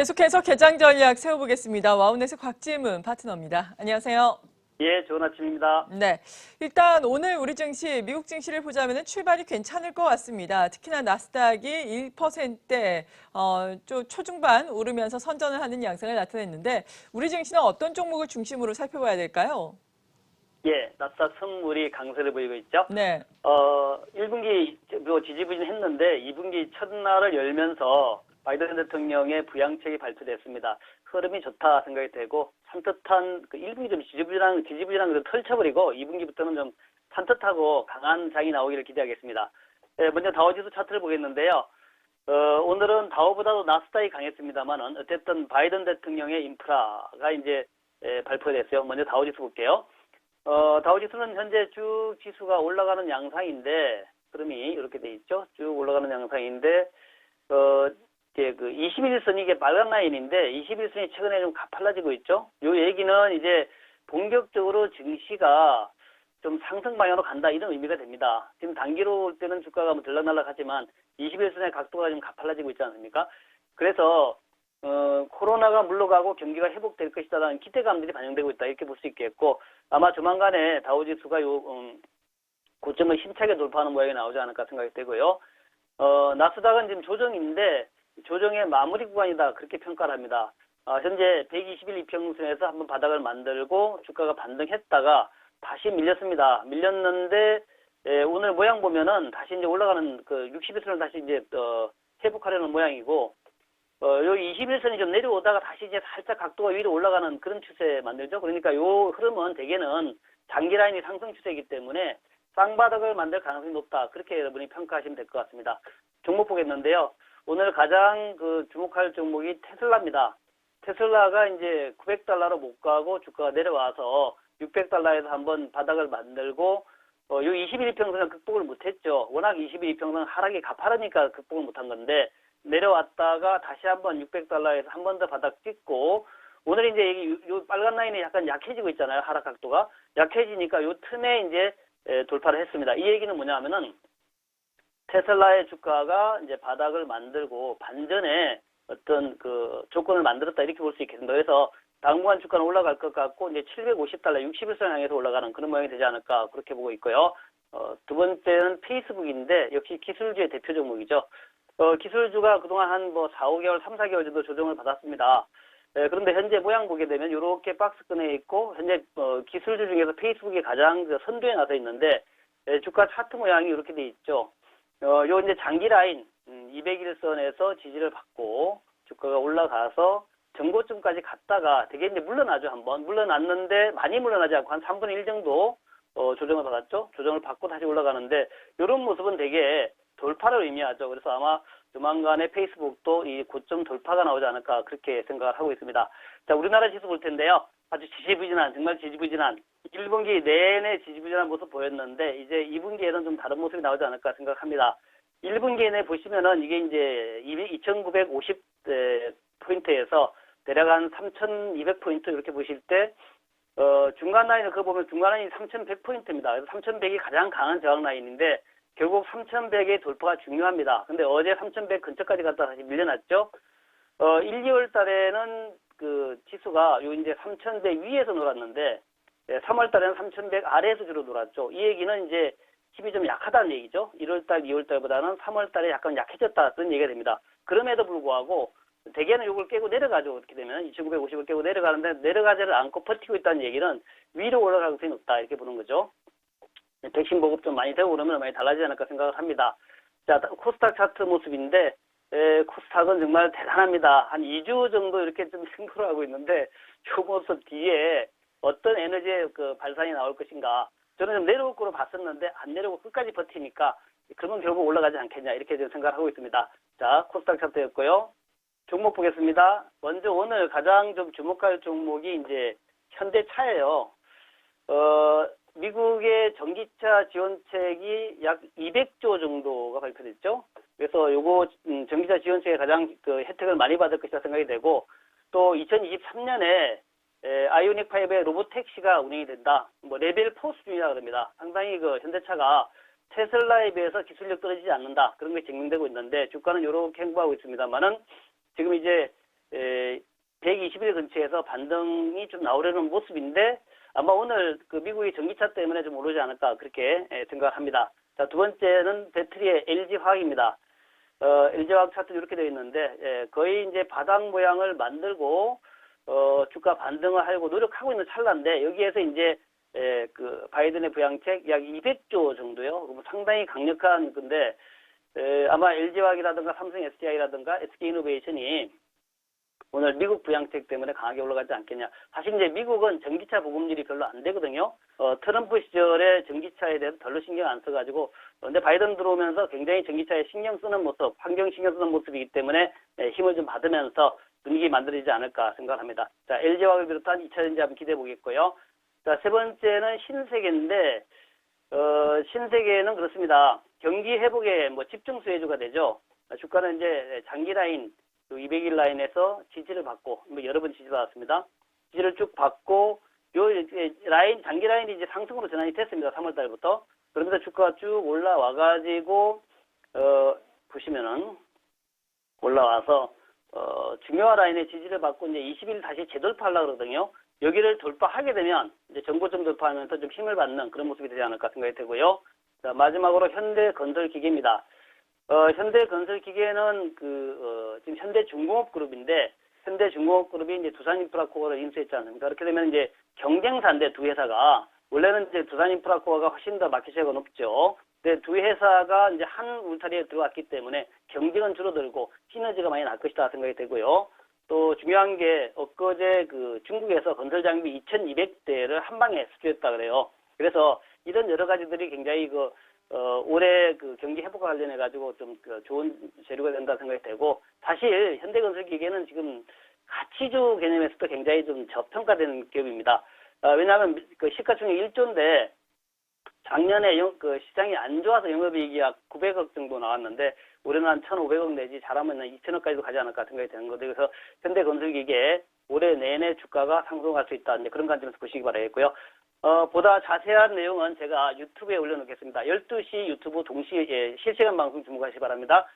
계속해서 개장 전략 세워보겠습니다. 와우넷의 곽지문 파트너입니다. 안녕하세요. 예, 좋은 아침입니다. 네. 일단 오늘 우리 증시, 미국 증시를 보자면 출발이 괜찮을 것 같습니다. 특히나 나스닥이 1%대 어, 좀 초중반 오르면서 선전을 하는 양상을 나타냈는데 우리 증시는 어떤 종목을 중심으로 살펴봐야 될까요? 예, 나스닥 선물이 강세를 보이고 있죠. 네. 어, 1분기 뭐 지지부진했는데 2분기 첫날을 열면서 바이든 대통령의 부양책이 발표됐습니다. 흐름이 좋다 생각이 되고 산뜻한 그 1분기 좀 지지부진한 지지부진한 것을 펼쳐버리고 2분기부터는 좀 산뜻하고 강한 장이 나오기를 기대하겠습니다. 예, 먼저 다우지수 차트를 보겠는데요. 어, 오늘은 다우보다도 나스닥이 강했습니다만은 어쨌든 바이든 대통령의 인프라가 이제 예, 발표됐어요. 먼저 다우지수 볼게요. 어, 다우지수는 현재 쭉 지수가 올라가는 양상인데, 흐름이 이렇게 돼 있죠? 쭉 올라가는 양상인데, 어, 이제 그 21선 이게 빨간 라인인데, 21선이 최근에 좀 가팔라지고 있죠? 요 얘기는 이제 본격적으로 증시가 좀 상승 방향으로 간다, 이런 의미가 됩니다. 지금 단기로 올 때는 주가가 뭐 들락날락 하지만, 21선의 각도가 좀 가팔라지고 있지 않습니까? 그래서, 어, 코로나가 물러가고 경기가 회복될 것이다라는 기대감들이 반영되고 있다 이렇게 볼 수 있겠고 아마 조만간에 다우지수가 요 음, 고점을 힘차게 돌파하는 모양이 나오지 않을까 생각이 되고요. 어, 나스닥은 지금 조정인데 조정의 마무리 구간이다 그렇게 평가를 합니다. 아, 현재 120일 이평선에서 한번 바닥을 만들고 주가가 반등했다가 다시 밀렸습니다. 밀렸는데 예, 오늘 모양 보면은 다시 이제 올라가는 그 60일선을 다시 이제 어, 회복하려는 모양이고 어, 요 21선이 좀 내려오다가 다시 이제 살짝 각도가 위로 올라가는 그런 추세 만들죠. 그러니까 요 흐름은 대개는 장기 라인이 상승 추세이기 때문에 쌍바닥을 만들 가능성이 높다. 그렇게 여러분이 평가하시면 될 것 같습니다. 종목 보겠는데요. 오늘 가장 그 주목할 종목이 테슬라입니다. 테슬라가 이제 900달러로 못 가고 주가가 내려와서 600달러에서 한번 바닥을 만들고 어, 요 21평선을 극복을 못했죠. 워낙 21평선 하락이 가파르니까 극복을 못한 건데 내려왔다가 다시 한번 600달러에서 한 번 더 바닥 찍고 오늘 이제 요- 요 빨간 라인이 약간 약해지고 있잖아요. 하락 각도가 약해지니까 요 틈에 이제 에, 돌파를 했습니다. 이 얘기는 뭐냐면은 테슬라의 주가가 이제 바닥을 만들고 반전에 어떤 그 조건을 만들었다 이렇게 볼 수 있겠습니다. 그래서 당분간 주가는 올라갈 것 같고 이제 750달러 60일선 향해서 올라가는 그런 모양이 되지 않을까 그렇게 보고 있고요. 어, 두 번째는 페이스북인데 역시 기술주의 대표 종목이죠. 어, 기술주가 그동안 한 뭐 4, 5개월, 3, 4개월 정도 조정을 받았습니다. 예, 그런데 현재 모양 보게 되면 이렇게 박스권에 있고 현재 어, 기술주 중에서 페이스북이 가장 그 선두에 나서 있는데 예, 주가 차트 모양이 이렇게 돼 있죠. 어, 요 이제 장기 라인 음, 200일선에서 지지를 받고 주가가 올라가서 전고점까지 갔다가 되게 이제 물러나죠 한번 물러났는데 많이 물러나지 않고 한 3분의 1 정도 어, 조정을 받았죠. 조정을 받고 다시 올라가는데 이런 모습은 되게 돌파를 의미하죠. 그래서 아마 조만간에 페이스북도 이 고점 돌파가 나오지 않을까 그렇게 생각을 하고 있습니다. 자, 우리나라 지수 볼 텐데요. 아주 지지부진한, 정말 지지부진한 1분기 내내 지지부진한 모습 보였는데 이제 2분기에는 좀 다른 모습이 나오지 않을까 생각합니다. 1분기 내 보시면은 이게 이제 2,950 포인트에서 대략 한 3,200 포인트 이렇게 보실 때 어, 중간 라인을 그거 보면 중간 라인이 3,100 포인트입니다. 그래서 3,100이 가장 강한 저항 라인인데 결국 3,100의 돌파가 중요합니다. 근데 어제 3,100 근처까지 갔다 다시 밀려났죠. 어, 1, 2월 달에는 그 지수가 요 이제 3,100 위에서 놀았는데 3월 달에는 3,100 아래에서 주로 놀았죠. 이 얘기는 이제 힘이 좀 약하다는 얘기죠. 1월 달, 2월 달보다는 3월 달에 약간 약해졌다 그런 얘기가 됩니다. 그럼에도 불구하고 대개는 이걸 깨고 내려가죠. 어떻게 되면 2,950을 깨고 내려가는데 내려가지를 않고 버티고 있다는 얘기는 위로 올라갈 가능성이 높다 이렇게 보는 거죠. 백신 보급 좀 많이 되고 그러면 많이 달라지지 않을까 생각을 합니다. 자, 코스닥 차트 모습인데, 에, 코스닥은 정말 대단합니다. 한 2주 정도 이렇게 좀 싱크로하고 있는데, 요 모습 뒤에 어떤 에너지의 그 발산이 나올 것인가. 저는 좀 내려올 거로 봤었는데, 안 내려오고 끝까지 버티니까, 그러면 결국 올라가지 않겠냐, 이렇게 좀 생각을 하고 있습니다. 자, 코스닥 차트였고요. 종목 보겠습니다. 먼저 오늘 가장 좀 주목할 종목이 이제 현대차예요. 어, 미국의 전기차 지원책이 약 200조 정도가 발표됐죠. 그래서 요거 음, 전기차 지원책에 가장 그 혜택을 많이 받을 것이라 생각이 되고 또 2023년에 에, 아이오닉 5의 로봇 택시가 운행이 된다. 뭐 레벨 4 수준이라 그럽니다. 상당히 그 현대차가 테슬라에 비해서 기술력 떨어지지 않는다. 그런 게 증명되고 있는데 주가는 이렇게 행보하고 있습니다만은 지금 이제 에, 120일 근처에서 반등이 좀 나오려는 모습인데 아마 오늘 그 미국의 전기차 때문에 좀 오르지 않을까 그렇게 에, 생각합니다. 자, 두 번째는 배터리의 LG 화학입니다. 어, LG 화학 차트 이렇게 되어 있는데 예, 거의 이제 바닥 모양을 만들고 어, 주가 반등을 하려고 노력하고 있는 찰나인데 여기에서 이제 예, 그 바이든의 부양책 약 200조 정도요. 뭐 상당히 강력한 건데 에, 아마 LG화학이라든가 삼성 SDI라든가 SK이노베이션이 오늘 미국 부양책 때문에 강하게 올라가지 않겠냐. 사실 이제 미국은 전기차 보급률이 별로 안 되거든요. 어, 트럼프 시절에 전기차에 대해서 별로 신경 안 써가지고, 근데 바이든 들어오면서 굉장히 전기차에 신경 쓰는 모습, 환경 신경 쓰는 모습이기 때문에 예, 힘을 좀 받으면서 분위기 만들어지지 않을까 생각합니다. 자, LG화학을 비롯한 2차 전지 한번 기대해 보겠고요. 자, 세 번째는 신세계인데, 어, 신세계는 그렇습니다. 경기 회복에 뭐 집중 수혜주가 되죠. 어, 주가는 이제 장기 라인, 200일 라인에서 지지를 받고, 뭐 여러 번 지지받았습니다. 지지를 쭉 받고, 요 라인, 장기 라인이 이제 상승으로 전환이 됐습니다. 3월 달부터. 그러면서 주가가 쭉 올라와 가지고, 어, 보시면은, 올라와서, 어, 중요한 라인의 지지를 받고 이제 20일 다시 재돌파하려고 그러거든요. 여기를 돌파하게 되면 이제 정고점 돌파하면서 좀 힘을 받는 그런 모습이 되지 않을까 생각이 되고요. 자, 마지막으로 현대 건설 기계입니다. 어, 현대건설기계는 그 어, 지금 현대중공업그룹인데 현대중공업그룹이 이제 두산인프라코어를 인수했지 않습니까? 그렇게 되면 이제 경쟁사인데 두 회사가 원래는 이제 두산인프라코어가 훨씬 더 마켓시어가 높죠. 근데 두 회사가 이제 한 울타리에 들어왔기 때문에 경쟁은 줄어들고 시너지가 많이 날 것이다 생각이 되고요. 또 중요한 게 엊그제 그 중국에서 건설 장비 2,200대를 한 방에 수주했다 그래요. 그래서 이런 여러 가지들이 굉장히 그 어, 올해 그 경기 회복과 관련해 가지고 좀 그 좋은 재료가 된다 생각이 되고 사실 현대건설 기계는 지금 가치주 개념에서도 굉장히 좀 저평가되는 기업입니다. 어, 왜냐하면 그 시가총액 1조인데 작년에 영, 그 시장이 안 좋아서 영업이익이 약 900억 정도 나왔는데 올해는 한 1,500억 내지 잘하면 2천억까지도 가지 않을까 생각이 되는 거죠. 그래서 현대건설기계 올해 내내 주가가 상승할 수 있다. 이제 그런 관점에서 보시기 바라겠고요. 어, 보다 자세한 내용은 제가 유튜브에 올려놓겠습니다. 12시 유튜브 동시에 예, 실시간 방송 주목하시기 바랍니다.